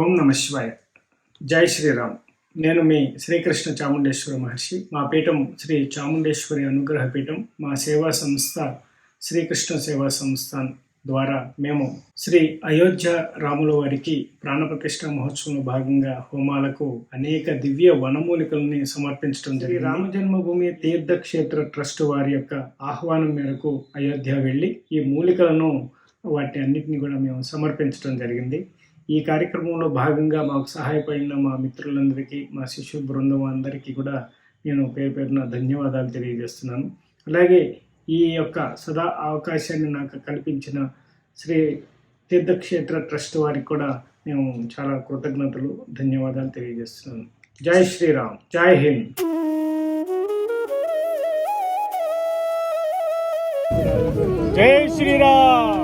ఓం నమ శివాయ. జై శ్రీరామ్. నేను మీ శ్రీకృష్ణ చాముండేశ్వర మహర్షి. మా పీఠం శ్రీ చాముండేశ్వరి అనుగ్రహ పీఠం మా సేవా సంస్థ శ్రీకృష్ణ సేవా సంస్థ ద్వారా మేము శ్రీ అయోధ్య రాముల వారికి ప్రాణప్రతిష్ఠ మహోత్సవంలో భాగంగా హోమాలకు అనేక దివ్య వనమూలికల్ని సమర్పించడం జరిగింది. రామ జన్మభూమి తీర్థక్షేత్ర ట్రస్ట్ వారి యొక్క ఆహ్వానం మేరకు అయోధ్య వెళ్ళి ఈ మూలికలను వాటి అన్నిటిని కూడా మేము సమర్పించడం జరిగింది. ఈ కార్యక్రమంలో భాగంగా మాకు సహాయపడిన మా మిత్రులందరికీ మా శిశు బృందం అందరికీ కూడా నేను పేరు పేరున ధన్యవాదాలు తెలియజేస్తున్నాను. అలాగే ఈ యొక్క సదా అవకాశాన్ని నాకు కల్పించిన శ్రీ తీర్థక్షేత్ర ట్రస్ట్ వారికి కూడా మేము చాలా కృతజ్ఞతలు ధన్యవాదాలు తెలియజేస్తున్నాను. జై శ్రీరామ్. జై హింద్. జై శ్రీరామ్.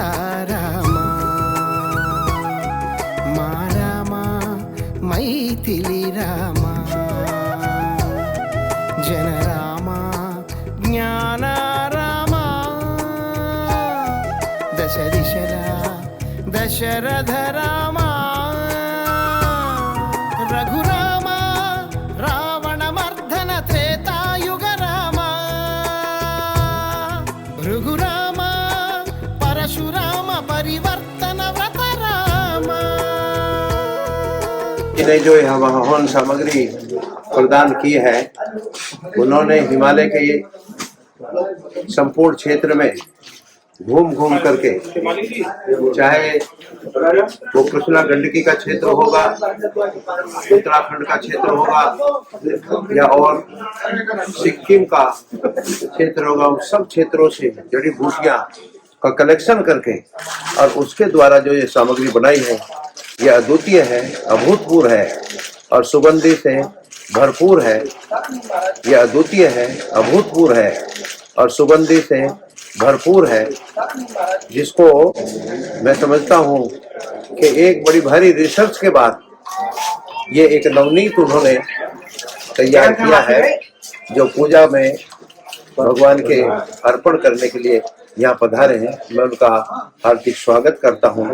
సీతారామ. మా రామ మైథిలి రామ. జన రామ జ్ఞాన రామ దశ దిశల దశరథ ने जो यह हवन सामग्री प्रदान की है, उन्होंने हिमालय के संपूर्ण क्षेत्र में घूम घूम करके, चाहे वो कृष्णा गंडकी का क्षेत्र होगा, उत्तराखंड का क्षेत्र होगा, या और सिक्किम का क्षेत्र होगा, उन सब क्षेत्रों से जड़ी बूटियाँ का कलेक्शन करके और उसके द्वारा जो ये सामग्री बनाई है यह अद्वितीय है, अभूतपूर्व है और सुगंधि से भरपूर है यह अद्वितीय है, अभूतपूर्व है और सुगंधि से भरपूर है, जिसको मैं समझता हूँ कि एक बड़ी भारी रिसर्च के बाद ये एक नवनीत उन्होंने तैयार किया है, जो पूजा में भगवान के अर्पण करने के लिए यहाँ पधारे हैं। मैं उनका हार्दिक स्वागत करता हूँ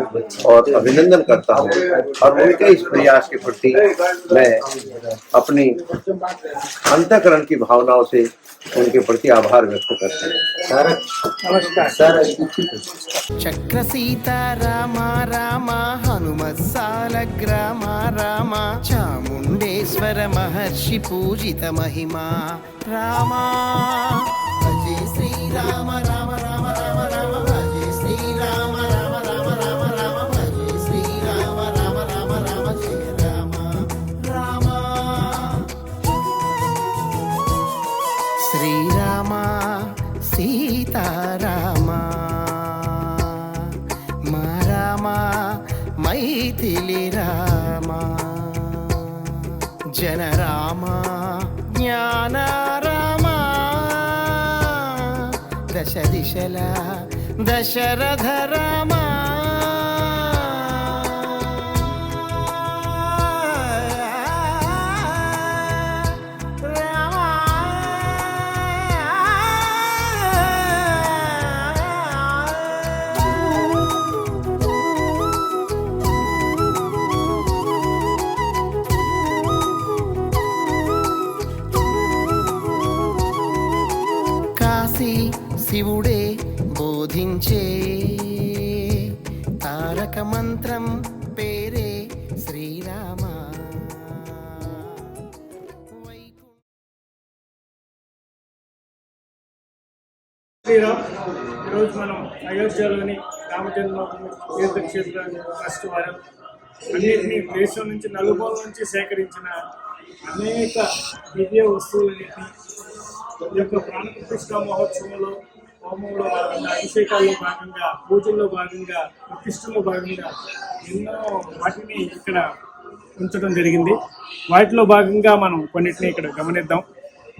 और अभिनंदन करता हूँ। और उनके इस प्रयास के प्रति मैं अपनी अंतकरण की भावनाओं से उनके प्रति आभार व्यक्त करता हूँ। चक्र सीता रामा रामा हनुमत साल ग्रामा रामा चामुंडेश्वर महर्षि पूजित महिमा। रामा श्री राम राम। సీతారామ. మా రామ మైథిలి రామా. జనరామా జ్ఞానారామా. దశ దిశల దశరథ రామా. తారక మంత్రం పేరే శ్రీరామ. శ్రీరామ్ ఈరోజు మనం అయోధ్యలోని రామజన్మభూమి తీర్థక్షేత్రాన్ని ఫస్ట్ వారం అన్నింటినీ దేశం నుంచి నలుమూల నుంచి సేకరించిన అనేక దివ్య వస్తువులన్నింటినీ ఈ యొక్క ప్రాణప్రతిష్ఠ మహోత్సవంలో హోమంలో భాగంగా అభిషేకాల్లో భాగంగా పూజల్లో భాగంగా ప్రతిష్టలో భాగంగా ఎన్నో వాటిని ఇక్కడ ఉంచడం జరిగింది. వాటిలో భాగంగా మనం కొన్నిటిని ఇక్కడ గమనిద్దాం.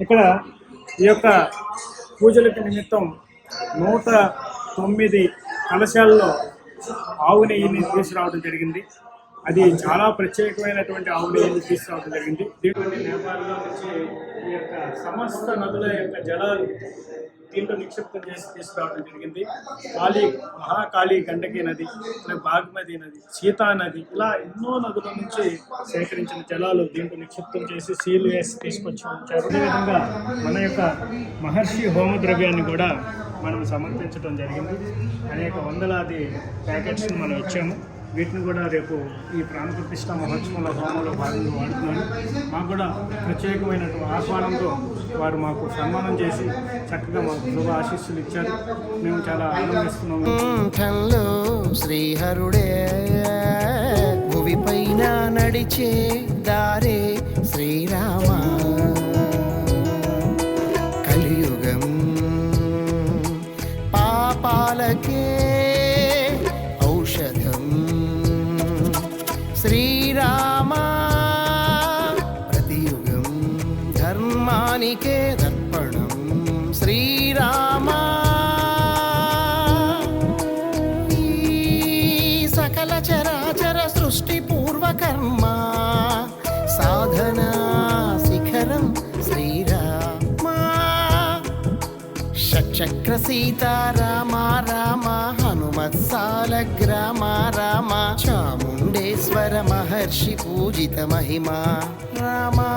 ఇక్కడ ఈ యొక్క పూజలకు నిమిత్తం నూట తొమ్మిది కలశాల్లో ఆవు నెయ్యిని తీసుకురావడం జరిగింది. అది చాలా ప్రత్యేకమైనటువంటి ఆవు నెయ్యిని తీసుకురావడం జరిగింది. దీంట్లో నేపాల్లో నుంచి ఈ యొక్క సమస్త నదుల యొక్క జలాలు దీంట్లో నిక్షిప్తం చేసి తీసుకురావడం జరిగింది. కాళీ మహాకాళి గండకి నది బాగ్మతి నది సీతా నది ఇలా ఎన్నో నదుల నుంచి సేకరించిన జలాలు దీంట్లో నిక్షిప్తం చేసి సీలు వేసి తీసుకొచ్చి ఉంచారు. అదేవిధంగా మన యొక్క మహర్షి హోమ ద్రవ్యాన్ని కూడా మనం సమర్పించడం జరిగింది. అనేక వందలాది ప్యాకెట్స్ని మనం ఇచ్చాము. వీటిని కూడా రేపు ఈ ప్రాణ ప్రతిష్ట మహోత్సవంలో హోమంలో భాగంగా వాడుతున్నాను. మాకు కూడా ప్రత్యేకమైనటువంటి ఆహ్వానంతో వారు మాకు సన్మానం చేసి చక్కగా మాకు శుభ ఆశీస్సులు ఇచ్చారు. మేము చాలా ఆనందిస్తున్నాము. శ్రీహరుడే భూమిపైన పైన నడిచే దారే శ్రీరామ. ధర్మానికే దర్పణం శ్రీరామ సకల చరాచర సృష్టి పూర్వకర్మ సాధనా శిఖరం శ్రీరామ. షక్ర సీతారామ రామ హనుమత్సాలగ్రామ రామ చాముండేశ్వర మహర్షి పూజిత మహిమా రామా.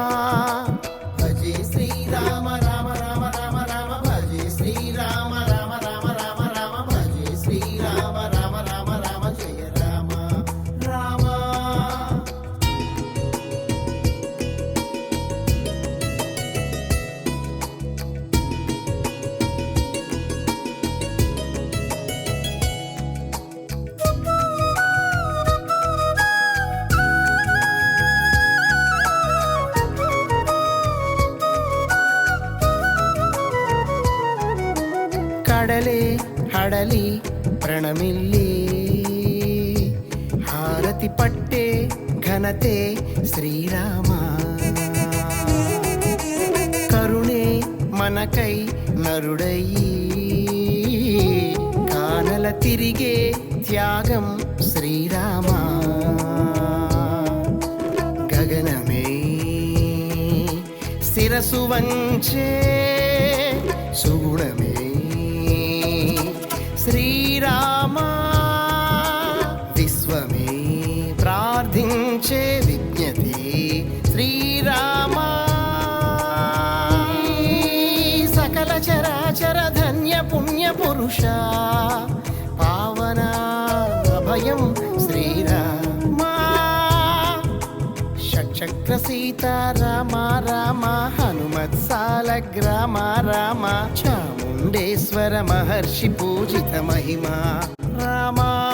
కదలి ప్రణమిల్లి. హారతి పట్టే ఘనతే శ్రీరామ. కరుణే మనకై నరుడయ్యి. కానల తిరిగే త్యాగం శ్రీరామ. గగనమే శిరసు వంచే సుగుణమే. ప్రార్థించే విజ్ఞతి శ్రీరామ. సకల చరాచర ధన్య పుణ్య పురుష. పావన అభయం శ్రీరామా. షట్చక్ర సీతారామ రామ హనుమత్సాల గ్రామ రామ చాముండేశ్వర మహర్షి పూజిత మహిమ. రామా.